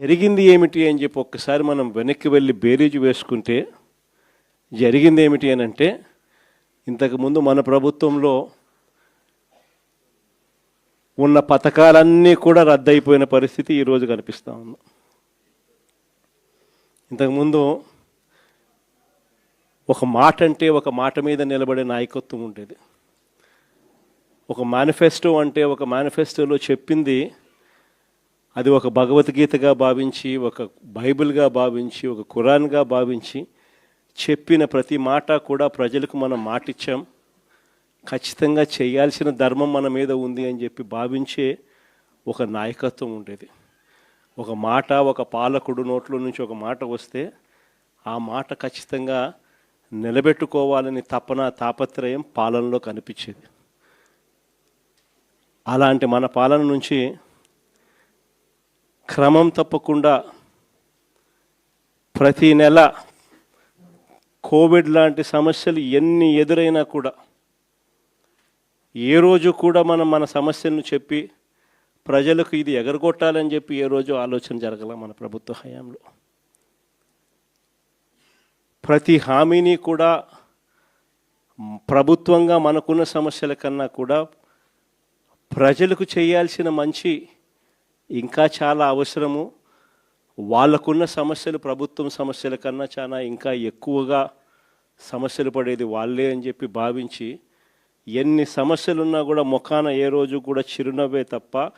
జరిగింది ఏమిటి అని చెప్పి ఒక్కసారి మనం వెనక్కి వెళ్ళి బేరీజు వేసుకుంటే జరిగింది ఏమిటి అని అంటే ఇంతకుముందు మన ప్రభుత్వంలో ఉన్న పథకాలన్నీ కూడా రద్దయిపోయిన పరిస్థితి ఈరోజు కనిపిస్తూ ఉంది. ఇంతకుముందు ఒక మాట అంటే ఒక మాట మీద నిలబడే నాయకత్వం ఉండేది. ఒక మేనిఫెస్టో అంటే ఒక మేనిఫెస్టోలో చెప్పింది అది ఒక భగవద్గీతగా భావించి ఒక బైబిల్గా భావించి ఒక ఖురాన్గా భావించి చెప్పిన ప్రతి మాట కూడా ప్రజలకు మనం మాటిచ్చాం. ఖచ్చితంగా చేయాల్సిన ధర్మం మన మీద ఉంది అని చెప్పి భావించే ఒక నాయకత్వం ఉండేది. ఒక మాట ఒక పాలకుడు నోట్లో నుంచి ఒక మాట వస్తే ఆ మాట ఖచ్చితంగా నిలబెట్టుకోవాలని తపన తాపత్రయం పాలనలో కనిపించేది. అలాంటి మన పాలన నుంచి క్రమం తప్పకుండా ప్రతి నెల కోవిడ్ లాంటి సమస్యలు ఎన్ని ఎదురైనా కూడా ఏ రోజు కూడా మనం మన సమస్యలను చెప్పి ప్రజలకు ఇది ఎగరగొట్టాలని చెప్పి ఏ రోజు ఆలోచన జరగల మన ప్రభుత్వ హయాంలో. ప్రతి హామీని కూడా ప్రభుత్వంగా మనకున్న సమస్యల కన్నా కూడా ప్రజలకు చేయాల్సిన మంచి ఇంకా చాలా అవసరము. వాళ్ళకున్న సమస్యలు ప్రభుత్వం సమస్యల కన్నా చాలా ఇంకా ఎక్కువగా సమస్యలు పడేది వాళ్ళే అని చెప్పి భావించి ఎన్ని సమస్యలున్నా కూడా ముఖాన ఏ రోజు కూడా చిరునవ్వే తప్ప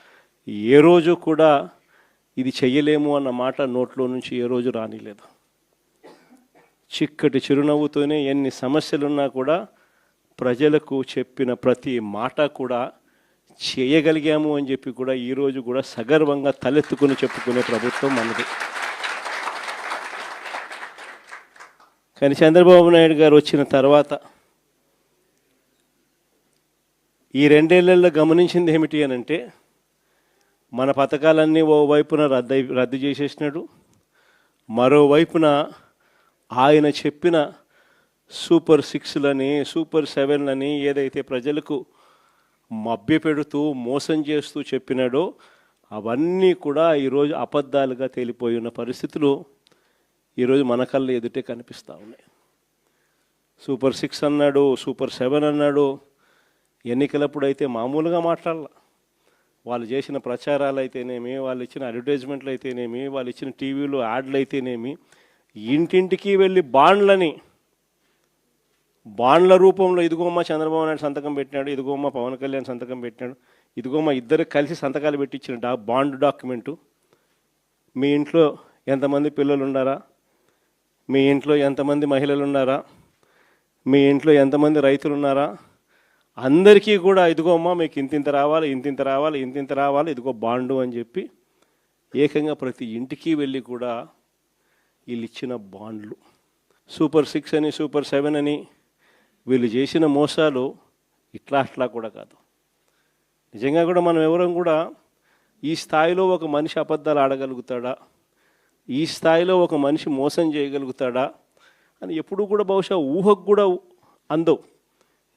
ఏ రోజు కూడా ఇది చెయ్యలేము అన్న మాట నోట్లో నుంచి ఏ రోజు రానిలేదు. చిక్కటి చిరునవ్వుతోనే ఎన్ని సమస్యలున్నా కూడా ప్రజలకు చెప్పిన ప్రతి మాట కూడా చేయగలిగాము అని చెప్పి కూడా ఈరోజు కూడా సగర్వంగా తలెత్తుకుని చెప్పుకునే ప్రభుత్వం మనది. కానీ చంద్రబాబు నాయుడు గారు వచ్చిన తర్వాత ఈ రెండేళ్ళలో గమనించింది ఏమిటి అని అంటే మన పథకాలన్నీ ఓవైపున రద్దు రద్దు చేసేసినాడు. మరోవైపున ఆయన చెప్పిన సూపర్ సిక్స్లని సూపర్ సెవెన్లని ఏదైతే ప్రజలకు మభ్యపెడుతూ మోసం చేస్తూ చెప్పినాడో అవన్నీ కూడా ఈరోజు అబద్ధాలుగా తేలిపోయి ఉన్న పరిస్థితులు ఈరోజు మన కళ్ళ ఎదుటే కనిపిస్తూ ఉన్నాయి. సూపర్ సిక్స్ అన్నాడు సూపర్ సెవెన్ అన్నాడు. ఎన్నికలప్పుడు అయితే మామూలుగా మాట్లాడాల. వాళ్ళు చేసిన ప్రచారాలు అయితేనేమి వాళ్ళు ఇచ్చిన అడ్వర్టైజ్మెంట్లు అయితేనేమి వాళ్ళు ఇచ్చిన టీవీలో యాడ్లు అయితేనేమి ఇంటింటికి వెళ్ళి బాండ్లని బాండ్ల రూపంలో ఇదిగోమ్మ చంద్రబాబు నాయుడు సంతకం పెట్టినాడు ఇదిగోమ్మ పవన్ కళ్యాణ్ సంతకం పెట్టినాడు ఇదిగోమ్మ ఇద్దరు కలిసి సంతకాలు పెట్టించిన డా బాండ్ డాక్యుమెంటు. మీ ఇంట్లో ఎంతమంది పిల్లలు ఉన్నారా మీ ఇంట్లో ఎంతమంది మహిళలు ఉన్నారా మీ ఇంట్లో ఎంతమంది రైతులు ఉన్నారా అందరికీ కూడా ఇదిగోమ్మా మీకు ఇంతింత రావాలి ఇంతింత రావాలి ఇంతింత రావాలి ఇదిగో బాండు అని చెప్పి ఏకంగా ప్రతి ఇంటికి వెళ్ళి కూడా వీళ్ళు ఇచ్చిన బాండ్లు. సూపర్ సిక్స్ అని సూపర్ సెవెన్ అని వీళ్ళు చేసిన మోసాలు ఇట్లా అట్లా కూడా కాదు. నిజంగా కూడా మనం ఎవరం కూడా ఈ స్థాయిలో ఒక మనిషి అబద్ధాలు ఆడగలుగుతాడా? ఈ స్థాయిలో ఒక మనిషి మోసం చేయగలుగుతాడా? అని ఎప్పుడూ కూడా బహుశా ఊహకు కూడా అందవు.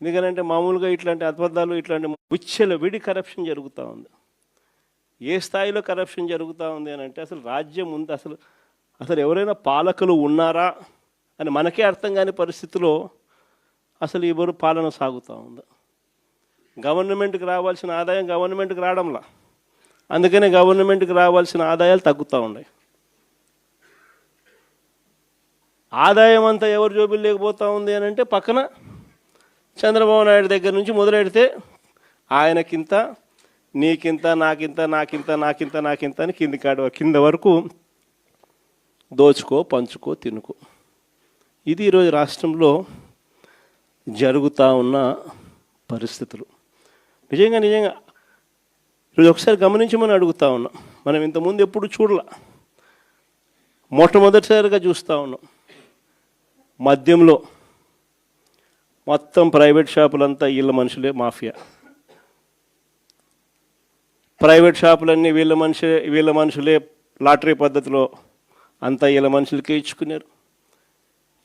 ఎందుకనంటే మామూలుగా ఇట్లాంటి అబద్ధాలు ఇట్లాంటి విచ్చల విడి కరప్షన్ జరుగుతూ ఉంది. ఏ స్థాయిలో కరప్షన్ జరుగుతూ ఉంది అని అంటే అసలు రాజ్యం ఉంది. అసలు అసలు ఎవరైనా పాలకులు ఉన్నారా? అని మనకే అర్థం కాని పరిస్థితిలో అసలు ఎవరు పాలన సాగుతూ ఉందా. గవర్నమెంట్కి రావాల్సిన ఆదాయం గవర్నమెంట్కి రావడంలా. అందుకనే గవర్నమెంట్కి రావాల్సిన ఆదాయాలు తగ్గుతూ ఉన్నాయి. ఆదాయం అంతా ఎవరు జోబులు లేకపోతూ ఉంది అని అంటే పక్కన చంద్రబాబు నాయుడు దగ్గర నుంచి మొదలెడితే ఆయనకింత నీకింత నాకింత నాకింత నాకింత నాకింత అని కింది కాడ కింద వరకు దోచుకో పంచుకో తినుకో. ఇది ఈరోజు రాష్ట్రంలో జరుగుతూ ఉన్న పరిస్థితులు. నిజంగా నిజంగా ఈరోజు ఒకసారి గమనించమని అడుగుతా ఉన్నాం. మనం ఇంతకుముందు ఎప్పుడు చూడలే. మొట్టమొదటిసారిగా చూస్తూ ఉన్నాం. మద్యంలో మొత్తం ప్రైవేట్ షాపులంతా వీళ్ళ మనుషులే మాఫియా. ప్రైవేట్ షాపులన్నీ వీళ్ళ మనుషులే వీళ్ళ మనుషులే లాటరీ పద్ధతిలో అంతా వీళ్ళ మనుషులకే ఇచ్చుకున్నారు.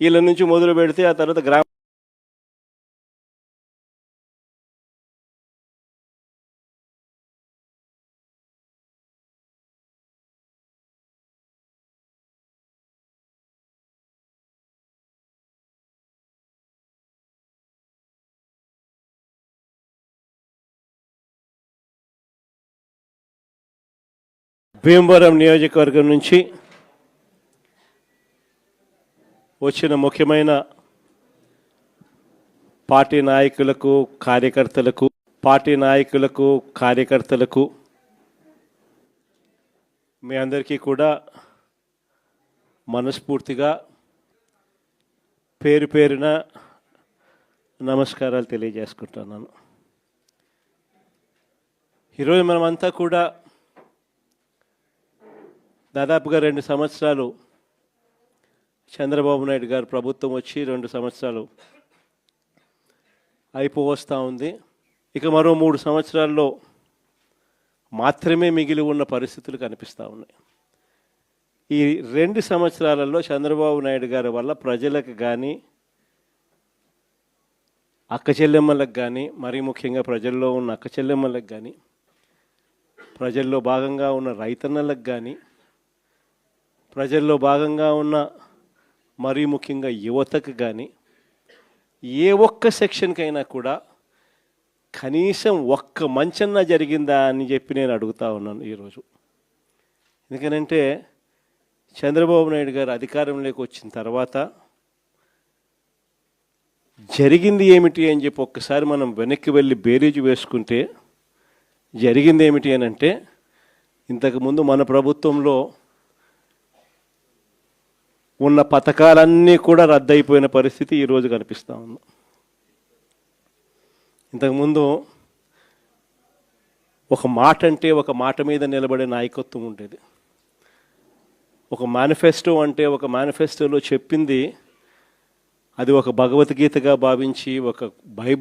వీళ్ళ నుంచి మొదలు పెడితే ఆ తర్వాత గ్రామ భీమవరం నియోజకవర్గం నుంచి వచ్చిన ముఖ్యమైన పార్టీ నాయకులకు కార్యకర్తలకు పార్టీ నాయకులకు కార్యకర్తలకు మీ అందరికీ కూడా మనస్ఫూర్తిగా పేరు పేరున నమస్కారాలు తెలియజేసుకుంటున్నాను. ఈరోజు మనమంతా కూడా దాదాపుగా రెండు సంవత్సరాలు చంద్రబాబు నాయుడు గారు ప్రభుత్వం వచ్చి రెండు సంవత్సరాలు అయిపోవస్తూ ఉంది. ఇక మరో మూడు సంవత్సరాల్లో మాత్రమే మిగిలి ఉన్న పరిస్థితులు కనిపిస్తూ ఉన్నాయి. ఈ రెండు సంవత్సరాలలో చంద్రబాబు నాయుడు గారి వల్ల ప్రజలకు కానీ అక్క చెల్లెమ్మలకు కానీ మరీ ముఖ్యంగా ప్రజల్లో ఉన్న అక్క చెల్లెమ్మలకు కానీ ప్రజల్లో భాగంగా ఉన్న రైతన్నలకు కానీ ప్రజల్లో భాగంగా ఉన్న మరీ ముఖ్యంగా యువతకు కానీ ఏ ఒక్క సెక్షన్కైనా కూడా కనీసం ఒక్క మంచన్నా జరిగిందా అని చెప్పి నేను అడుగుతా ఉన్నాను ఈరోజు. ఎందుకనంటే చంద్రబాబు నాయుడు గారు అధికారంలోకి వచ్చిన తర్వాత జరిగింది ఏమిటి అని చెప్పి ఒక్కసారి మనం వెనక్కి వెళ్ళి బేరీజు వేసుకుంటే జరిగింది ఏమిటి అని అంటే ఇంతకుముందు మన ప్రభుత్వంలో ఉన్న పథకాలన్నీ కూడా రద్దయిపోయిన పరిస్థితి ఈరోజు కనిపిస్తూ ఉంది. ఇంతకుముందు ఒక మాట అంటే ఒక మాట మీద నిలబడే నాయకత్వం ఉండేది. ఒక మేనిఫెస్టో అంటే ఒక మేనిఫెస్టోలో చెప్పింది అది ఒక భగవద్గీతగా భావించి ఒక బైబిల్